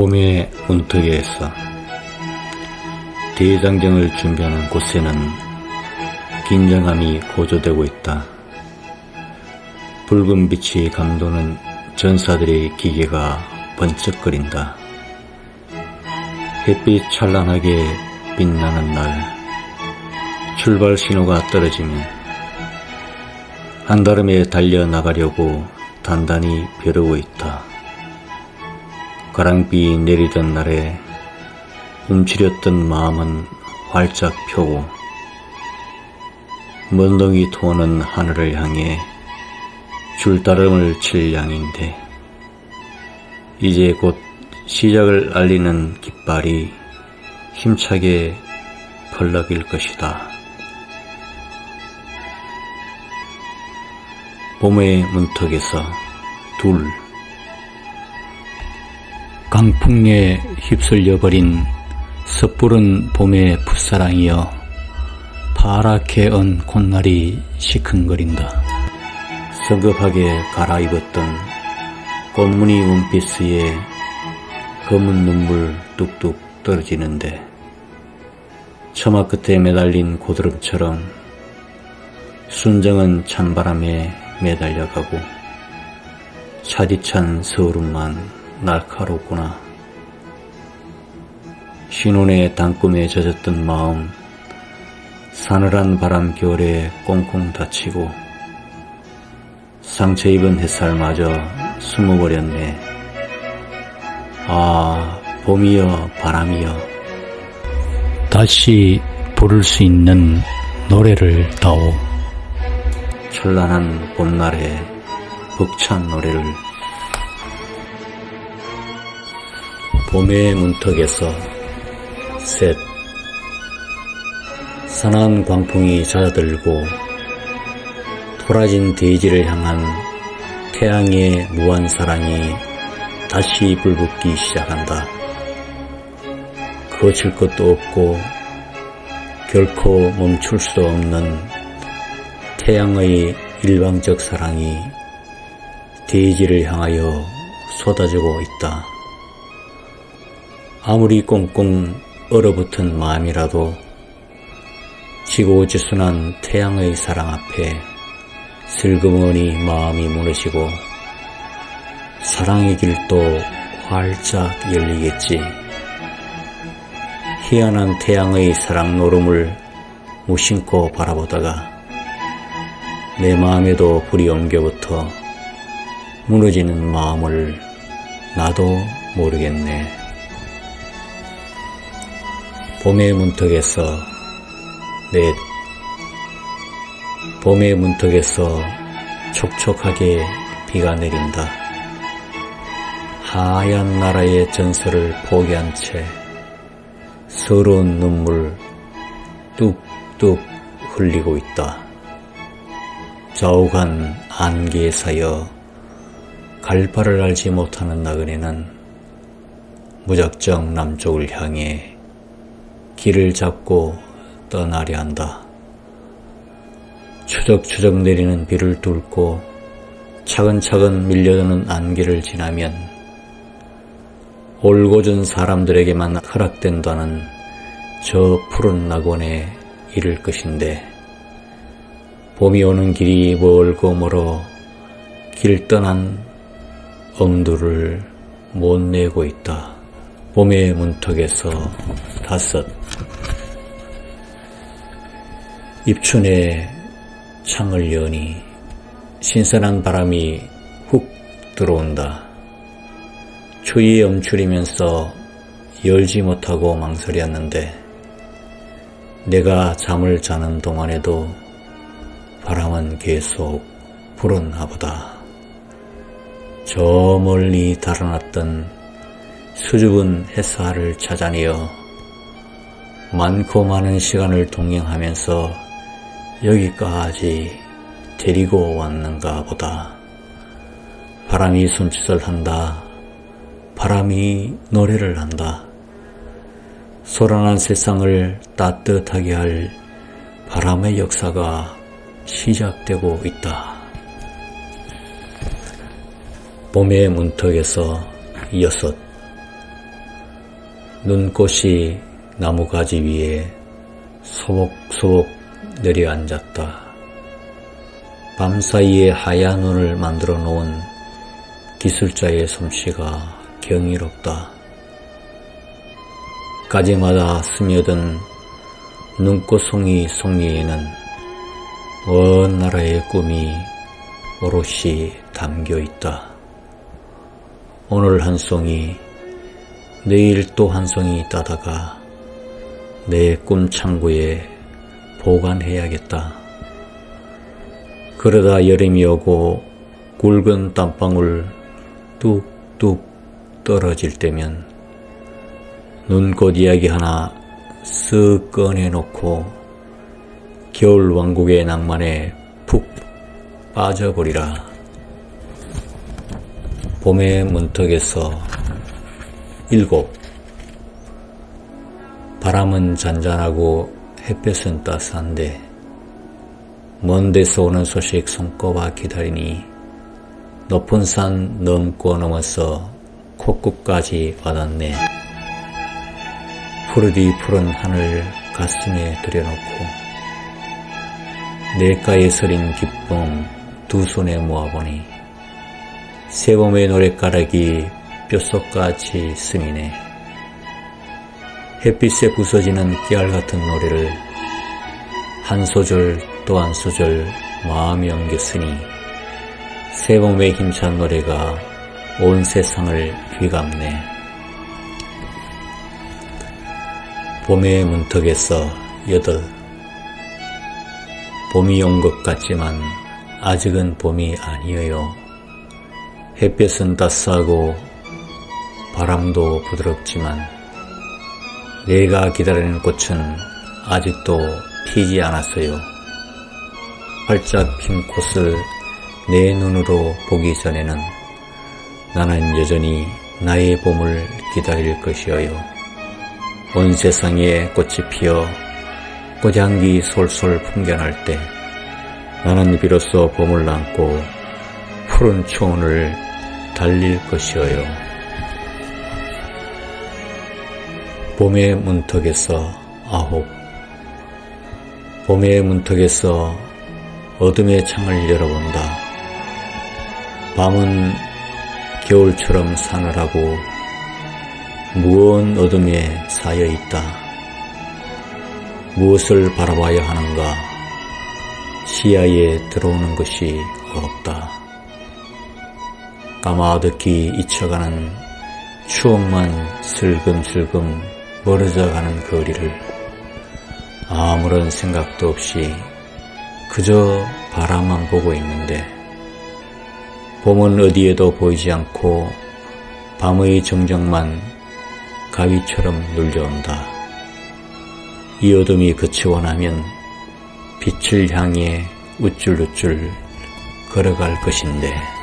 봄의 문턱에서 대장정을 준비하는 곳에는 긴장감이 고조되고 있다. 붉은 빛이 감도는 전사들의 기계가 번쩍거린다. 햇빛 찬란하게 빛나는 날, 출발 신호가 떨어지면 한달음에 달려나가려고 단단히 벼르고 있다. 가랑비 내리던 날에 움츠렸던 마음은 활짝 펴고 먼덩이 토는 하늘을 향해 줄다름을 칠 양인데 이제 곧 시작을 알리는 깃발이 힘차게 펄럭일 것이다. 봄의 문턱에서 둘 강풍에 휩쓸려 버린 섣부른 봄의 풋사랑이여 파랗게 언 콧날이 시큰거린다. 성급하게 갈아입었던 꽃무늬 원피스에 검은 눈물 뚝뚝 떨어지는데 처마 끝에 매달린 고드름처럼 순정은 찬바람에 매달려가고 차디찬 서울음만 날카롭구나. 신혼의 단꿈에 젖었던 마음 사늘한 바람 겨울에 꽁꽁 닫히고 상처 입은 햇살마저 숨어버렸네. 아, 봄이여, 바람이여. 다시 부를 수 있는 노래를 다오. 찬란한 봄날의 벅찬 노래를 봄의 문턱에서 셋 산한 광풍이 잦아들고 토라진 대지를 향한 태양의 무한 사랑이 다시 불붙기 시작한다. 거칠 것도 없고 결코 멈출 수 없는 태양의 일방적 사랑이 대지를 향하여 쏟아지고 있다. 아무리 꽁꽁 얼어붙은 마음이라도 지고지순한 태양의 사랑 앞에 슬그머니 마음이 무너지고 사랑의 길도 활짝 열리겠지. 희한한 태양의 사랑 노름을 무심코 바라보다가 내 마음에도 불이 옮겨붙어 무너지는 마음을 나도 모르겠네. 봄의 문턱에서 넷 봄의 문턱에서 촉촉하게 비가 내린다. 하얀 나라의 전설을 포기한 채 서러운 눈물 뚝뚝 흘리고 있다. 좌우간 안개에 사여 갈 바를 알지 못하는 나그네는 무작정 남쪽을 향해 길을 잡고 떠나려 한다. 추적추적 내리는 비를 뚫고 차근차근 밀려드는 안개를 지나면 올곧은 사람들에게만 허락된다는 저 푸른 낙원에 이를 것인데 봄이 오는 길이 멀고 멀어 길 떠난 엄두를 못 내고 있다. 봄의 문턱에서 다섯 입춘에 창을 여니 신선한 바람이 훅 들어온다. 추위에 움츠리면서 열지 못하고 망설였는데 내가 잠을 자는 동안에도 바람은 계속 불었나 보다. 저 멀리 달아났던 수줍은 햇살을 찾아내어 많고 많은 시간을 동행하면서 여기까지 데리고 왔는가 보다. 바람이 손짓을 한다. 바람이 노래를 한다. 소란한 세상을 따뜻하게 할 바람의 역사가 시작되고 있다. 봄의 문턱에서 여섯 눈꽃이 나무 가지 위에 소복소복 내려앉았다. 밤사이에 하얀 눈을 만들어 놓은 기술자의 솜씨가 경이롭다. 가지마다 스며든 눈꽃송이 송이에는 먼 나라의 꿈이 오롯이 담겨 있다. 오늘 한 송이, 내일 또 한 송이 따다가 내 꿈창고에 보관해야겠다. 그러다 여름이 오고 굵은 땀방울 뚝뚝 떨어질 때면 눈꽃 이야기 하나 쓱 꺼내놓고 겨울 왕국의 낭만에 푹 빠져버리라. 봄의 문턱에서 일곱 바람은 잔잔하고 햇볕은 따스한데 먼 데서 오는 소식 손꼽아 기다리니 높은 산 넘고 넘어서 콧구까지 와닿네. 푸르디 푸른 하늘 가슴에 들여놓고 내가에 서린 기쁨 두 손에 모아보니 새봄의 노랫가락이 뼛속까지 스미네. 햇빛에 부서지는 깨알 같은 노래를 한 소절 또 한 소절 마음이 엉겼으니 새봄의 힘찬 노래가 온 세상을 귀감네. 봄의 문턱에서 여덟 봄이 온 것 같지만 아직은 봄이 아니에요. 햇볕은 따스하고 바람도 부드럽지만 내가 기다리는 꽃은 아직도 피지 않았어요. 활짝 핀 꽃을 내 눈으로 보기 전에는 나는 여전히 나의 봄을 기다릴 것이어요. 온 세상에 꽃이 피어 꽃향기 솔솔 풍겨날 때 나는 비로소 봄을 안고 푸른 초원을 달릴 것이어요. 봄의 문턱에서 아홉 봄의 문턱에서 어둠의 창을 열어본다. 밤은 겨울처럼 사늘하고 무거운 어둠에 쌓여 있다. 무엇을 바라봐야 하는가? 시야에 들어오는 것이 없다. 까마득히 잊혀가는 추억만 슬금슬금 멀어져 가는 거리를 아무런 생각도 없이 그저 바라만 보고 있는데 봄은 어디에도 보이지 않고 밤의 정적만 가위처럼 눌려온다. 이 어둠이 그치고 나면 빛을 향해 우쭐우쭐 걸어갈 것인데